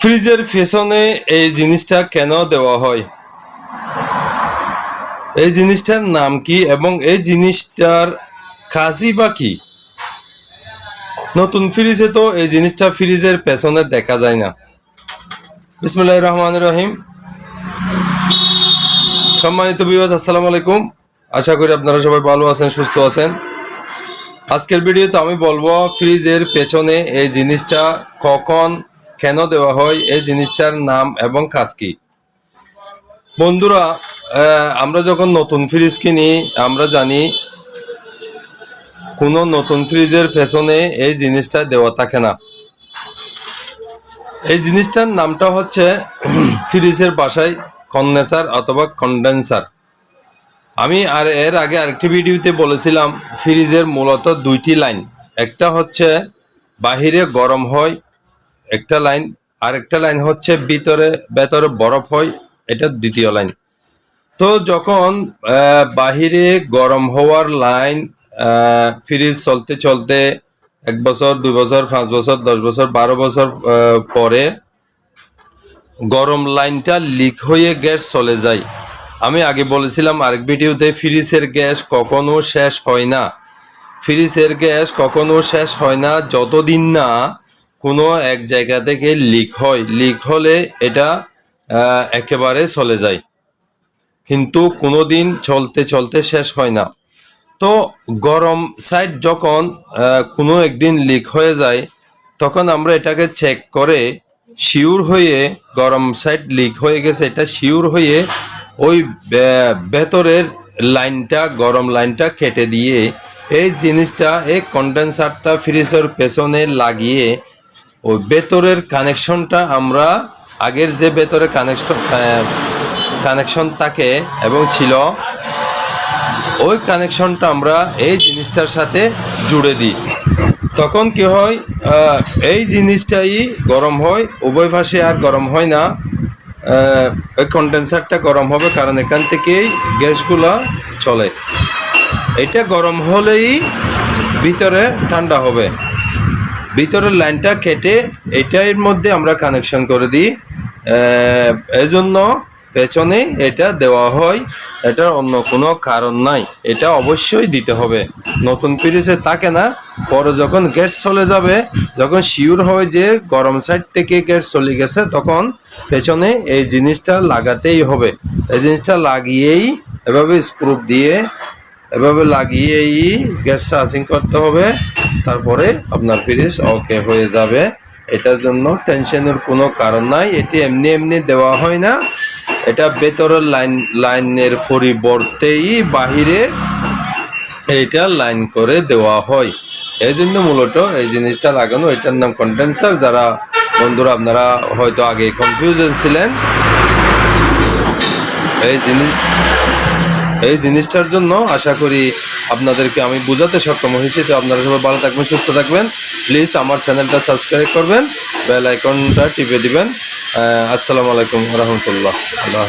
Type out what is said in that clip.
ফ্রিজের পেছনে এই জিনিসটা কেন দেওয়া হয়? এই জিনিসটার নাম কি এবং এই জিনিসটার কাজই বা কি? নতুন ফ্রিজে তো এই জিনিসটা ফ্রিজের পেছনে দেখা যায় না। বিসমুল্লাহ রহমান রহিম। সম্মানিত বিবাস আসসালামু আলাইকুম। আশা করি আপনারা সবাই ভালো আছেন, সুস্থ আছেন। আজকের ভিডিওতে আমি বলব ফ্রিজের পেছনে এই জিনিসটা কখন কেন দেওয়া হয় এই জিনিসটার নাম এবং কাজ কি? বন্ধুরা আমরা যখন নতুন ফ্রিজ কিনি, আমরা জানি কোনো নতুন ফ্রিজের পেছনে এই জিনিসটা দেওয়া থাকে না। এই জিনিসটার নামটা হচ্ছে ফ্রিজের বাসায় কন্ডেন্সার অথবা কন্ডেন্সার আমি আর এর আগে আরেকটি ভিডিওতে বলেছিলাম ফ্রিজের মূলত দুইটি লাইন একটা হচ্ছে বাহিরে গরম হয় একটা লাইন আর একটা লাইন হচ্ছে ভিতরে, ভেতরে বরফ হয়, এটা দ্বিতীয় লাইন। তো যখন বাহিরে গরম হওয়ার লাইন ফ্রিজ চলতে চলতে এক বছর, দুই বছর, পাঁচ বছর, দশ বছর, বারো বছর পরে গরম লাইনটা লিক হয়ে গ্যাস চলে যায়। আমি আগে বলেছিলাম আরেক ভিডিওতে, ফ্রিজের গ্যাস কখনো শেষ হয় না। ফ্রিজের গ্যাস কখনো শেষ হয় না, যতদিন না কোনো এক জায়গা থেকে লিক হয়, লিক হলে এটা একেবারে চলে যায়। কিন্তু কোনো দিন চলতে চলতে শেষ হয় না। তো গরম সাইড যখন কোনো একদিন লিক হয়ে যায়, তখন আমরা এটাকে চেক করে শিওর হয়ে গরম সাইড লিক হয়ে গেছে, এটা শিওর হয়ে ওই ভেতরের লাইনটা, গরম লাইনটা কেটে দিয়ে এই জিনিসটা, এই কন্ডেন্সারটা ফ্রিজের পেছনে লাগিয়ে ওই বেতরের কানেকশনটা আমরা আগের যে ভেতরে কানেকশন কানেকশন থাকে এবং ছিল, ওই কানেকশনটা আমরা এই জিনিসটার সাথে জুড়ে দিই। তখন কি হয় এই জিনিসটাই গরম হয়, উভয় পাশে আর গরম হয় না। ওই কন্ডেন্সারটা গরম হবে কারণ এখান থেকেই গ্যাসগুলো চলে। এটা গরম হলেই ভিতরে ঠান্ডা হবে। ভিতরের লাইনটা কেটে এটার মধ্যে আমরা কানেকশন করে দিই। এজন্য পেছনে এটা দেওয়া হয়, এটার অন্য কোনো কারণ নাই। এটা অবশ্যই দিতে হবে। নতুন পিরিসে থাকে না। পরে যখন গ্যাস চলে যাবে, যখন শিওর হয় যে গরম সাইড থেকে গ্যাস চলে গেছে, তখন পেছনে এই জিনিসটা লাগাতেই হবে। এই জিনিসটা লাগিয়েই এভাবে স্ক্রুপ দিয়ে এভাবে লাগিয়েই গ্যাস চার্জিং করতে হবে, তারপরে আপনার ফ্রিজ ওকে হয়ে যাবে। এটার জন্য টেনশনের কোনো কারণ নাই, এটি এমনি এমনি দেওয়া হয় না। এটা ভেতরের লাইন লাইনের পরিবর্তেই বাহিরে এইটা লাইন করে দেওয়া হয়। এই জন্য মূলত এই জিনিসটা লাগানো, এটার নাম কন্ডেন্সার যারা বন্ধুরা আপনারা হয়তো আগে কনফিউশন ছিলেন। এই জিনিস এই জিনিসটার জন্য আশা করি আপনাদেরকে আমি বোঝাতে সক্ষম হয়েছি। তো আপনারা সবাই ভালো থাকবেন, সুস্থ থাকবেন। প্লিজ আমার চ্যানেলটা সাবস্ক্রাইব করবেন বেল আইকনটা টিপে দিবেন। আসসালামু আলাইকুম রহমতুল্লাহ। আল্লাহ